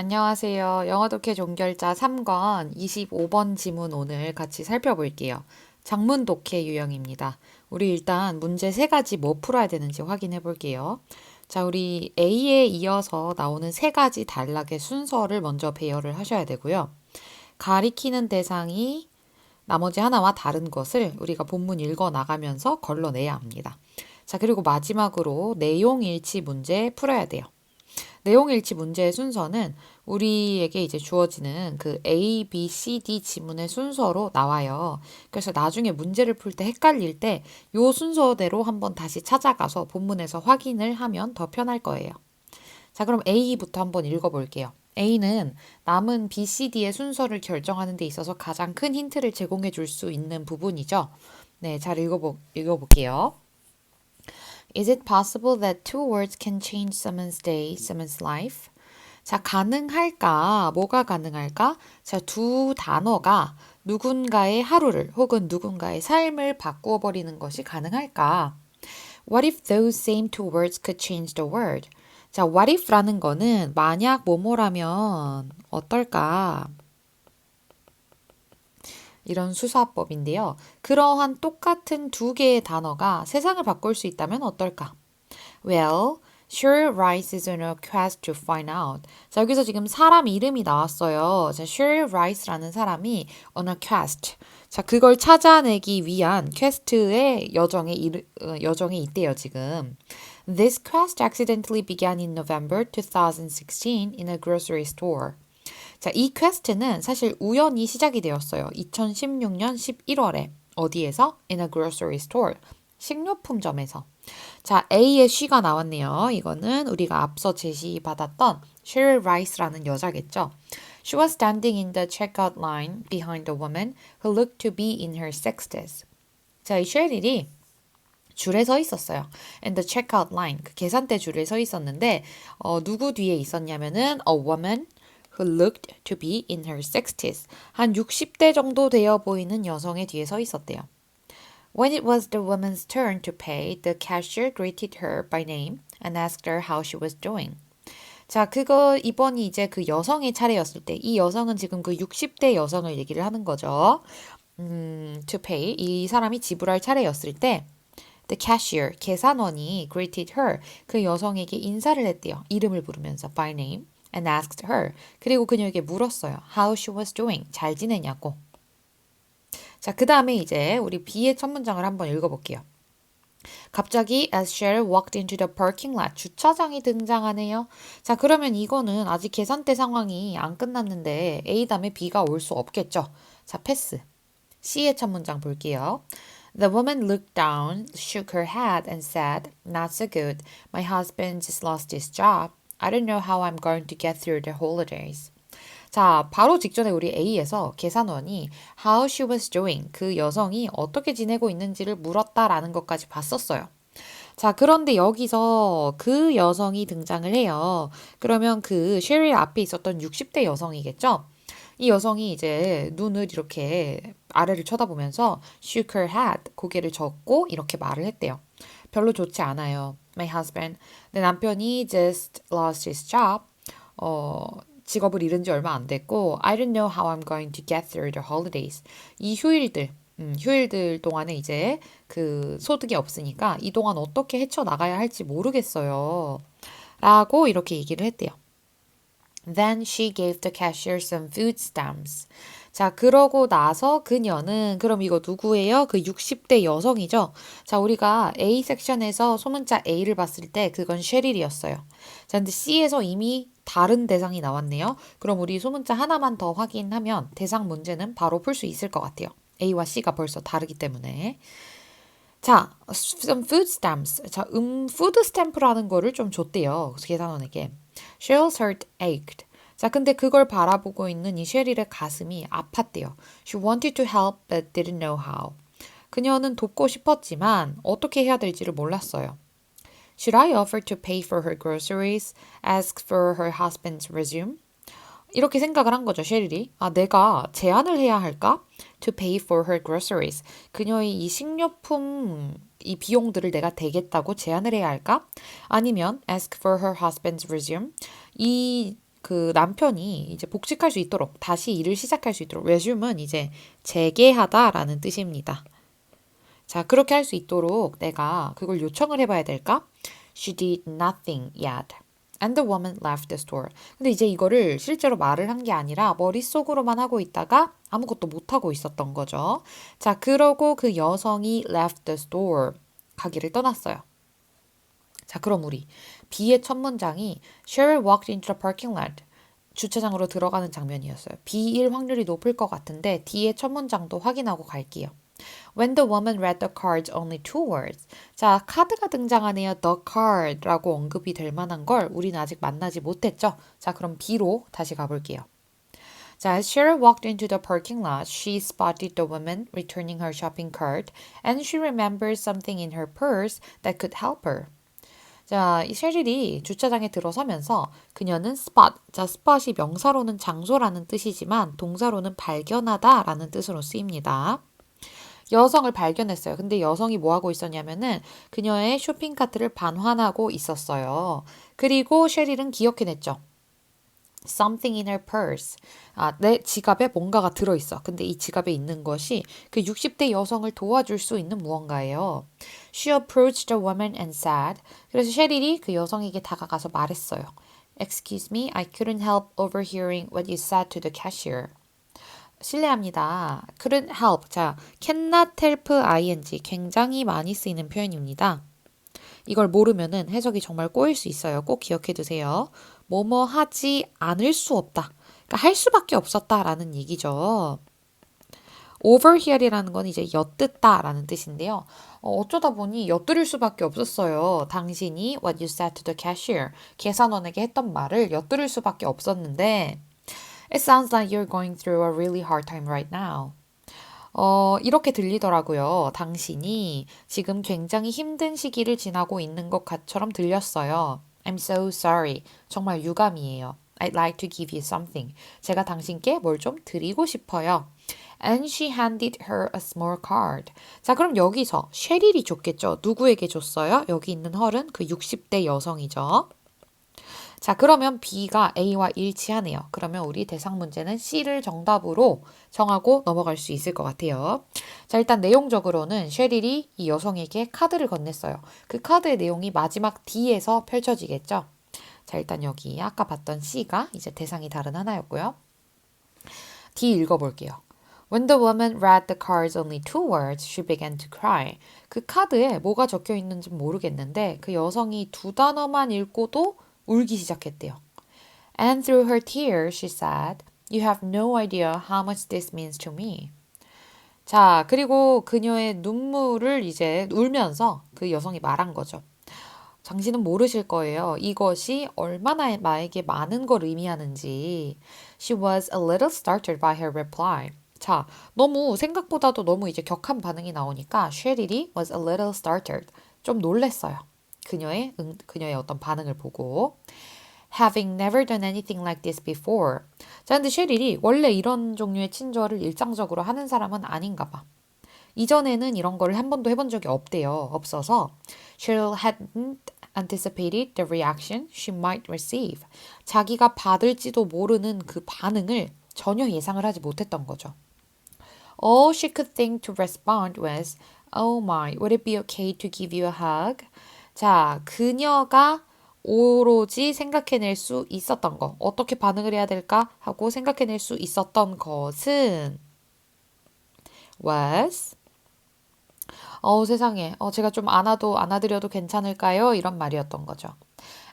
안녕하세요. 영어 독해 종결자 3권 25번 지문 오늘 같이 살펴볼게요. 장문 독해 유형입니다. 우리 일단 문제 세 가지 뭐 풀어야 되는지 확인해 볼게요. 자, 우리 A에 이어서 나오는 세 가지 단락의 순서를 먼저 배열을 하셔야 되고요. 가리키는 대상이 나머지 하나와 다른 것을 우리가 본문 읽어 나가면서 걸러내야 합니다. 자, 그리고 마지막으로 내용 일치 문제 풀어야 돼요. 내용 일치 문제의 순서는 우리에게 이제 주어지는 그 A, B, C, D 지문의 순서로 나와요. 그래서 나중에 문제를 풀 때 헷갈릴 때 요 순서대로 한번 다시 찾아가서 본문에서 확인을 하면 더 편할 거예요. 자, 그럼 A부터 한번 읽어볼게요. A는 남은 B, C, D의 순서를 결정하는 데 있어서 가장 큰 힌트를 제공해 줄 수 있는 부분이죠. 네, 잘 읽어보, 읽어볼게요. Is it possible that two words can change someone's day, someone's life? 자, 가능할까? 뭐가 가능할까? 자, 두 단어가 누군가의 하루를 혹은 누군가의 삶을 바꾸어 버리는 것이 가능할까? What if those same two words could change the world? 자, what if라는 거는 만약 뭐뭐라면 어떨까? 이런 수사법인데요. 그러한 똑같은 두 개의 단어가 세상을 바꿀 수 있다면 어떨까? Well, sure Rice is on a quest to find out. 자, 여기서 지금 사람 이름이 나왔어요. 자, sure Rice라는 사람이 on a quest. 자, 그걸 찾아내기 위한 퀘스트의 여정에 이르, 어, 여정에 있대요, 지금. This quest accidentally began in November 2016 in a grocery store. 자, 이 퀘스트는 사실 우연히 시작이 되었어요. 2016년 11월에 어디에서? In a grocery store. 식료품점에서. 자, A의 she가 나왔네요. 이거는 우리가 앞서 제시받았던 Cheryl Rice라는 여자겠죠. She was standing in the checkout line behind a woman who looked to be in her 60s. 자, 이 셰릴이 줄에 서 있었어요. And the checkout line, 그 계산대 줄에 서 있었는데 어, 누구 뒤에 있었냐면은 a woman who looked to be in her 60s. 한 60대 정도 되어 보이는 여성의 뒤에 서 있었대요. When it was the woman's turn to pay, the cashier greeted her by name and asked her how she was doing. 자, 그거 이번이 이제 그 여성의 차례였을 때, 이 여성은 지금 그 60대 여성을 얘기를 하는 거죠. 음, to pay. 이 사람이 지불할 차례였을 때, the cashier, 계산원이 greeted her, 그 여성에게 인사를 했대요. 이름을 부르면서 by name. And asked her. 그리고 그녀에게 물었어요. How she was doing. 잘 지내냐고. 자, 그 다음에 이제 우리 B의 첫 문장을 한번 읽어볼게요. 갑자기 as Cheryl walked into the parking lot 주차장이 등장하네요. 자, 그러면 이거는 아직 계산대 상황이 안 끝났는데 A 다음에 B가 올 수 없겠죠. 자, 패스. C의 첫 문장 볼게요. The woman looked down, shook her head and said, Not so good. My husband just lost his job. I don't know how I'm going to get through the holidays. 자, 바로 직전에 우리 A에서 계산원이 how she was doing 그 여성이 어떻게 지내고 있는지를 물었다라는 것까지 봤었어요. 자, 그런데 여기서 그 여성이 등장을 해요. 그러면 그 쉐리 앞에 있었던 60대 여성이겠죠? 이 여성이 이제 눈을 이렇게 아래를 쳐다보면서 shook her head 고개를 젓고 이렇게 말을 했대요. 별로 좋지 않아요. My husband. 내 남편이 just lost his job. 어, 직업을 잃은 지 얼마 안 됐고 I don't know how I'm going to get through the holidays. 이 휴일들 음, 휴일들 동안에 이제 그 소득이 없으니까 이 동안 어떻게 헤쳐 나가야 할지 모르겠어요. 라고 이렇게 얘기를 했대요. Then she gave the cashier some food stamps. 자, 그러고 나서 그녀는 그럼 이거 누구예요? 그 60대 여성이죠. 자, 우리가 A 섹션에서 소문자 A를 봤을 때 그건 쉐릴이었어요. 자, 근데 C에서 이미 다른 대상이 나왔네요. 그럼 우리 소문자 하나만 더 확인하면 대상 문제는 바로 풀 수 있을 것 같아요. A와 C가 벌써 다르기 때문에. 자, some food stamps. 자, 음, food stamp라는 거를 좀 줬대요. 계산원에게. Cheryl's heart ached. 자, 근데 그걸 바라보고 있는 이 셰릴의 가슴이 아팠대요. She wanted to help but didn't know how. 그녀는 돕고 싶었지만 어떻게 해야 될지를 몰랐어요. Should I offer to pay for her groceries? Ask for her husband's resume? 이렇게 생각을 한 거죠, 셰릴이. 아, 내가 제안을 해야 할까? To pay for her groceries. 그녀의 이 식료품 이 비용들을 내가 대겠다고 제안을 해야 할까? 아니면 ask for her husband's resume. 이 그 남편이 이제 복직할 수 있도록 다시 일을 시작할 수 있도록 resume은 이제 재개하다라는 뜻입니다. 자, 그렇게 할 수 있도록 내가 그걸 요청을 해봐야 될까? She did nothing yet. And the woman left the store. 근데 이제 이거를 실제로 말을 한 게 아니라 머릿속으로만 하고 있다가 아무것도 못하고 있었던 거죠. 자, 그러고 그 여성이 left the store. 가기를 떠났어요. 자, 그럼 우리 B의 첫 문장이 Cheryl walked into the parking lot. 주차장으로 들어가는 장면이었어요. B일 확률이 높을 것 같은데 D의 첫 문장도 확인하고 갈게요. When the woman read the cards only two words. 자, 카드가 등장하네요. The card라고 언급이 될 만한 걸 우리는 아직 만나지 못했죠. 자, 그럼 B로 다시 가볼게요. 자, as Cheryl walked into the parking lot, she spotted the woman returning her shopping cart, and she remembered something in her purse that could help her. 자, 이 셰릴이 주차장에 들어서면서 그녀는 spot, 자, spot이 명사로는 장소라는 뜻이지만 동사로는 발견하다라는 뜻으로 쓰입니다. 여성을 발견했어요. 근데 여성이 뭐 하고 있었냐면은 그녀의 쇼핑 카트를 반환하고 있었어요. 그리고 셰릴은 기억해냈죠. Something in her purse. 아, 내 지갑에 뭔가가 들어있어. 근데 이 지갑에 있는 것이 그 60대 여성을 도와줄 수 있는 무언가예요. She approached the woman and said. 그래서 셰릴이 그 여성에게 다가가서 말했어요. Excuse me, I couldn't help overhearing what you said to the cashier. 실례합니다. couldn't help. 자, cannot help ing 굉장히 많이 쓰이는 표현입니다. 이걸 모르면은 해석이 정말 꼬일 수 있어요. 꼭 기억해 두세요. 뭐뭐 하지 않을 수 없다. 그러니까 할 수밖에 없었다라는 얘기죠. overhear이라는 건 이제 엿듣다라는 뜻인데요. 어, 어쩌다 보니 엿들을 수밖에 없었어요. 당신이 what you said to the cashier 계산원에게 했던 말을 엿들을 수밖에 없었는데 It sounds like you're going through a really hard time right now. 어, 이렇게 들리더라고요. 당신이 지금 굉장히 힘든 시기를 지나고 있는 것처럼 들렸어요. I'm so sorry. 정말 유감이에요. I'd like to give you something. 제가 당신께 뭘 좀 드리고 싶어요. And she handed her a small card. 자, 그럼 여기서 쉐릴이 줬겠죠. 누구에게 줬어요? 여기 있는 헐은 그 60대 여성이죠. 자, 그러면 B가 A와 일치하네요. 그러면 우리 대상 문제는 C를 정답으로 정하고 넘어갈 수 있을 것 같아요. 자, 일단 내용적으로는 쉐릴이 이 여성에게 카드를 건넸어요. 그 카드의 내용이 마지막 D에서 펼쳐지겠죠. 자, 일단 여기 아까 봤던 C가 이제 대상이 다른 하나였고요. D 읽어볼게요. When the woman read the card's only two words, she began to cry. 그 카드에 뭐가 적혀 있는지 모르겠는데 그 여성이 두 단어만 읽고도 울기 시작했대요. And through her tears, she said, You have no idea how much this means to me. 자, 그리고 그녀의 눈물을 이제 울면서 그 여성이 말한 거죠. 당신은 모르실 거예요. 이것이 얼마나 나에게 많은 걸 의미하는지. She was a little startled by her reply. 자, 너무 생각보다도 너무 이제 격한 반응이 나오니까 쉐릴이 was a little startled. 좀 놀랬어요. 그녀의 응, 그녀의 어떤 반응을 보고 having never done anything like this before. 자, 근데 쉐릴이 원래 이런 종류의 친절을 일상적으로 하는 사람은 아닌가 봐. 이전에는 이런 거를 한 번도 해본 적이 없대요. 없어서 Cheryl hadn't anticipated the reaction she might receive. 자기가 받을지도 모르는 그 반응을 전혀 예상을 하지 못했던 거죠. All she could think to respond was, Oh my, would it be okay to give you a hug? 자, 그녀가 오로지 생각해낼 수 있었던 거, 어떻게 반응을 해야 될까 하고 생각해낼 수 있었던 것은 was 어 세상에 어 제가 좀 안아도 안아드려도 괜찮을까요? 이런 말이었던 거죠.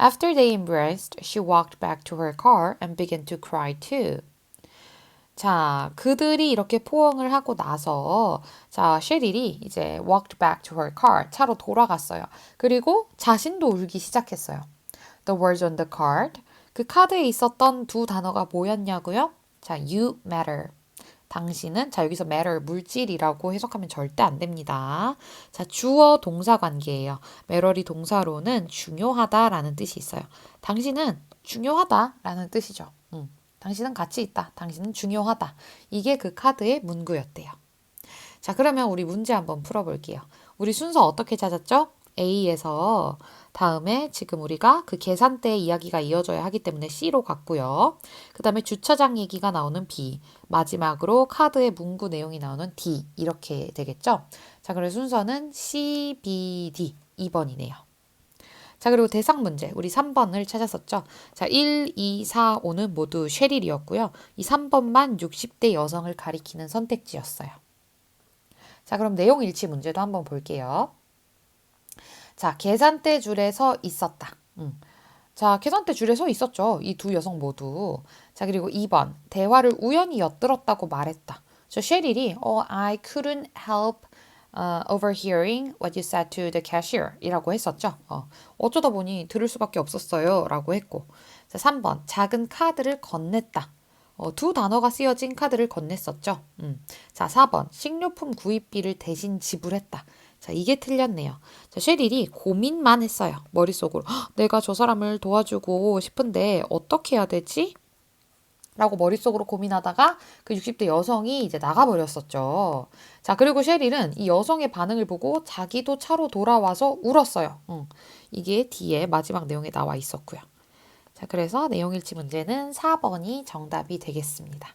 After they embraced, she walked back to her car and began to cry too. 자, 그들이 이렇게 포옹을 하고 나서 자, 쉐릴이 이제 walked back to her car 차로 돌아갔어요. 그리고 자신도 울기 시작했어요. The words on the card 그 카드에 있었던 두 단어가 뭐였냐고요? 자, you matter. 당신은 자 여기서 matter 물질이라고 해석하면 절대 안 됩니다. 자 주어 동사 관계예요. matter이 동사로는 중요하다라는 뜻이 있어요. 당신은 중요하다라는 뜻이죠. 음. 당신은 가치 있다. 당신은 중요하다. 이게 그 카드의 문구였대요. 자, 그러면 우리 문제 한번 풀어볼게요. 우리 순서 어떻게 찾았죠? A에서 다음에 지금 우리가 그 계산대 이야기가 이어져야 하기 때문에 C로 갔고요. 그 다음에 주차장 얘기가 나오는 B. 마지막으로 카드의 문구 내용이 나오는 D. 이렇게 되겠죠? 자, 그래서 순서는 C, B, D. 2번이네요. 자, 그리고 대상 문제. 우리 3번을 찾았었죠. 자, 1, 2, 4, 5는 모두 쉐릴이었고요. 이 3번만 60대 여성을 가리키는 선택지였어요. 자, 그럼 내용 일치 문제도 한번 볼게요. 자, 계산대 줄에 서 있었다. 음. 자, 계산대 줄에 서 있었죠. 이 두 여성 모두. 자, 그리고 2번. 대화를 우연히 엿들었다고 말했다. 저 셰릴이 oh, I couldn't help uh, overhearing what you said to the cashier 이라고 했었죠. 어, 어쩌다 보니 들을 수밖에 없었어요. 라고 했고. 자, 3번. 작은 카드를 건넸다. 어, 두 단어가 쓰여진 카드를 건넸었죠. 음. 자, 4번. 식료품 구입비를 대신 지불했다. 자, 이게 틀렸네요. 자, 쉐릴이 고민만 했어요. 머릿속으로. "헉, 내가 저 사람을 도와주고 싶은데 어떻게 해야 되지? 라고 머릿속으로 고민하다가 그 60대 여성이 이제 나가버렸었죠. 자, 그리고 쉐릴은 이 여성의 반응을 보고 자기도 차로 돌아와서 울었어요. 응. 이게 뒤에 마지막 내용에 나와 있었고요. 자, 그래서 내용일치 문제는 4번이 정답이 되겠습니다.